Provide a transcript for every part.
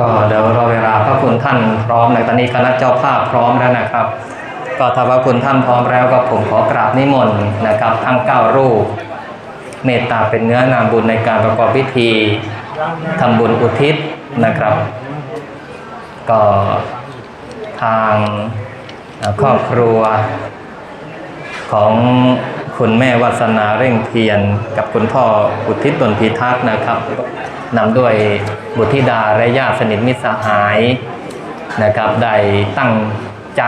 ก็เดี๋ยวรอเวลาพระคุณท่านพร้อมในตอนนี้คณะเจ้าภาพพร้อมแล้วนะครับ ก็ถ้าพระคุณท่านพร้อมแล้วก็ผมขอกราบนิมนต์นะครับ ทั้งเก้ารูป เมตตาเป็นเนื้อนามบุญในการประกอบพิธีทำบุญอุทิศนะครับ ก็ทางครอบครัวของ คุณแม่วัสนาเร่งเพียรกับคุณพ่ออุทิศตนพิทักษ์นะครับนำด้วยบุตรธิดาและญาติสนิทมิตรสหายนะครับได้ตั้งใจ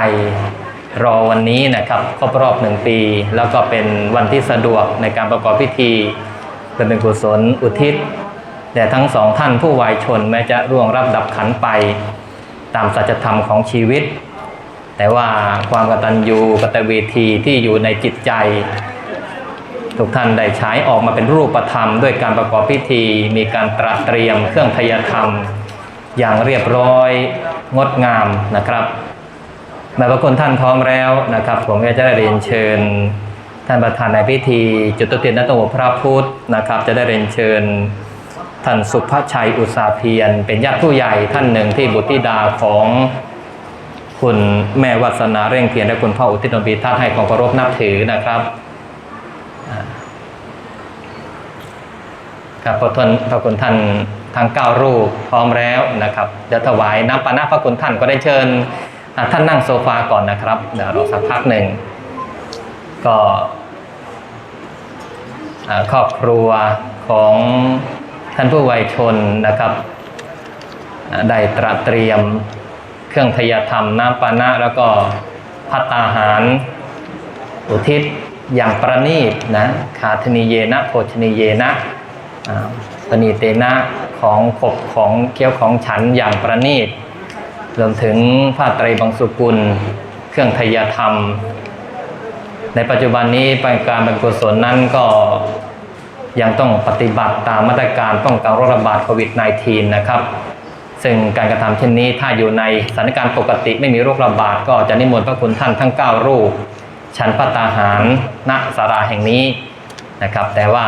รอวันนี้นะครับครบรอบหนึ่งปี แล้วก็เป็นวันที่สะดวกในการประกอบพิธีเป็นกุศลอุทิศแต่ทั้งสองท่านผู้วายชนแม้จะร่วงรับดับขันไป ตามสัจธรรมของชีวิต แต่ว่าความกตัญญูกตเวทีที่อยู่ในจิตใจ ทุกท่านได้ใช้ออกมาเป็นรูปธรรม ด้วยการประกอบพิธี มีการตระเตรียมเครื่องทยธรรม อย่างเรียบร้อยงดงามนะครับแม้ว่าคนท่านพร้อมแล้วนะครับ ผมก็จะได้เรียนเชิญท่านประธานในพิธี จุดเทียนนัตโตพระพุทธนะครับ จะได้เรียนเชิญท่านสุภชัยอุตสาเพียรเป็นญาติผู้ใหญ่ท่านหนึ่งที่บุตรธิดาของคุณแม่วัสนาเร่งเพียรและคุณพ่ออุทิศนนทรีท่านให้ความเคารพนับถือนะครับ ครับพระทนพระคุณท่านทั้งเก้ารูปพร้อมแล้วนะครับเดี๋ยวถวายน้ำปานะพระคุณท่านก็ได้เชิญท่านนั่งโซฟาก่อนนะครับเดี๋ยวรอสักพักหนึ่งก็ครอบครัวของท่านผู้วัยชนนะครับได้ตระเตรียมเครื่องทยธรรมน้ำปานะแล้วก็พัตตาหาร อุทิศ อย่างประณีตนะขาธนีเยนะโภชนีเยนะอ่าปณีเตนะของขบของเคี้ยวของฉันอย่างประณีตรวมถึงผ้าไตรบังสุกุล เครื่องทยธรรม ในปัจจุบันนี้ปการบรรกุศลนั้นก็ยังต้องปฏิบัติตามมาตรการป้องกันโรคระบาดโควิด -19 นะครับ ซึ่งการกระทำเช่นนี้ถ้าอยู่ในสถานการณ์ปกติไม่มีโรคระบาดก็จะนิมนต์พระคุณท่านทั้ง 9 รูป ฉันพัตตาหารณสาราแห่งนี้นะครับ แต่ว่า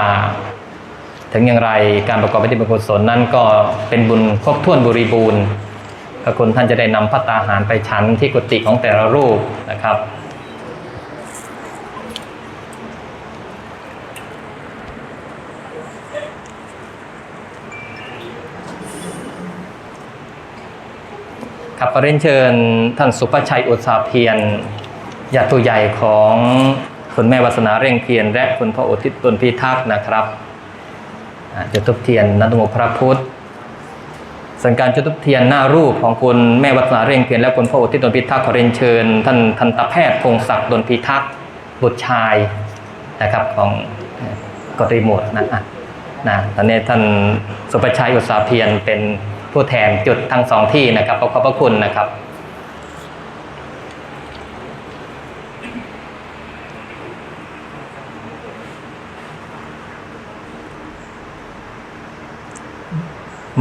ถึงอย่างไรการประกอบพิธีบุญกุศลนั้นก็เป็นบุญครบถ้วนบริบูรณ์พระคุณท่านจะได้นำพัตตาหารไปฉันที่กุฏิของแต่ละรูปนะครับ ครับขอเรียนเชิญท่านสุภชัยอุตสาเพียร ญาติผู้ใหญ่ของคุณแม่วัสนาเร่งเพียรและคุณพ่ออุทิศตนพิทักษ์นะครับจุดทุบเทียนนัตโมพระพุทธส่วนการจุดทุบเทียนหน้ารูปของคุณแม่วัสนาเร่งเพียรและคุณพ่ออุทิศตนพิทักษ์ขอเรียนเชิญ ท่านทันตแพทย์พงศักดิ์ดนพิทักษ์บุตรชายนะครับของเอ่อกดรีโมทนะนะตอนนี้ท่านสุภชัยอุตสาเพียรเป็นผู้แทนจุดทั้งสองที่นะครับขอขอบพระคุณนะครับ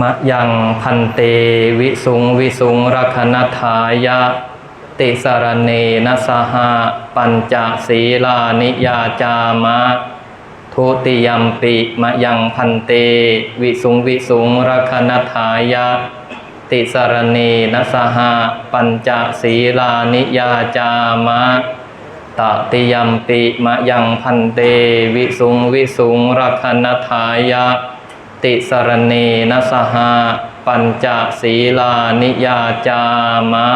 มะยังพันเตวิสุงวิสุงรักนทายะ ติสารเนนสหะปัญจศีลานิยาจามะ ทุติยมปิมะยังพันเตวิสุงวิสุงรักนทายะ ติสารเนนสหะปัญจศีลานิยาจามะตติยมปิมะยังพันเตวิสุงวิสุงรักนทายะ ติสรเนนะสหะปัญจศีลานิยาจามะ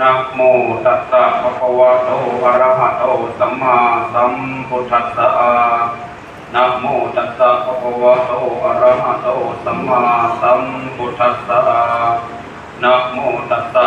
นะโมตัสสะภะคะวะโตอะระหะโตสัมมาสัมพุทธัสสะนะโมตัสสะภะคะวะโตอะระหะโตสัมมาสัมพุทธัสสะนะโมตัสสะ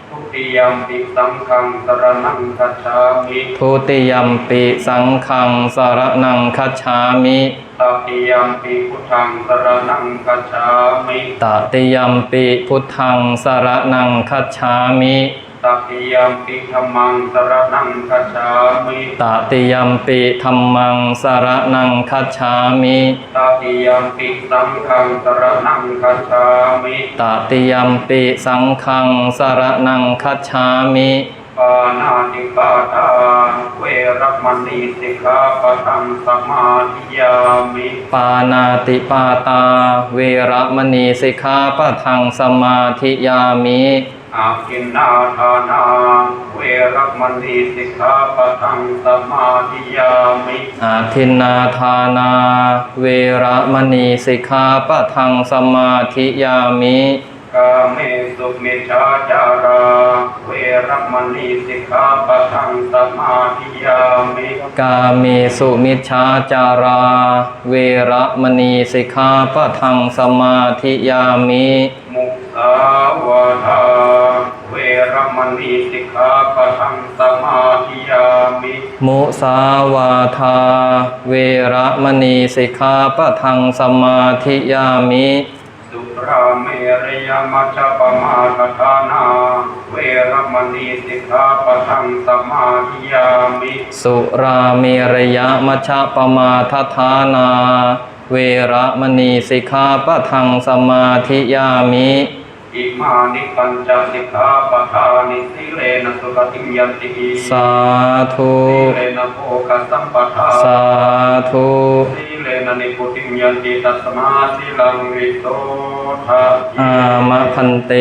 ุ ติยมปิสังฆังสรณังคัจฉามิทุติยัมปิสังฆังสรนังคัจฉามิตติยมปิพุทธังสรณังคัจฉามิตติยัมปิพุทธังสรนังคัจฉามิ ตติยมปิธัมมังสรณังคัจฉามิตติยัมปิธัมมังสรนังคัจฉามิตติยมปิสังฆังสรณังคัจฉามิตติยัมปิสังฆังสรนังคัจฉามิปานาติปาตา เวรมณีสิกขาปะทังสมาธิยามิปานาติปาตาเวระมณีสิกขาปะทังสมาธิยามิ อากินนาทานา เวรมณีสิกขาปะทังสมาธิยามิอาทินนาทานา เวระมณีสิกขาปะทังสมาธิยามิกาเมสุมิชาจารา เวรมณีสิกขาปะทังสมาธิยามิกาเมสุมิชฌาจารา เวระมณีสิกขาปะทังสมาธิยามิ มุสาวาทาเวร มณีสิกขาปะทังสมาธิยามิมุสาวาทา เวระมณีสิกขาปะทังสมาธิยามิสุราเมรยมัจจปมาทฐานา เวรมณีสิกขาปะทังสมาธิยามิ สุราเมรยะมัชฌะปมาทฐานา เวระมณีสิกขาปะทังสมาธิยามิ อิมานิปัญจสิกขาปทานิสิเลนะสุขติมยันติสาธุสิเลนะโภคสัมปทาสาธุสิเลนะนิพุติมยันติตัสมาสิลังวิโสทะอามะพันเต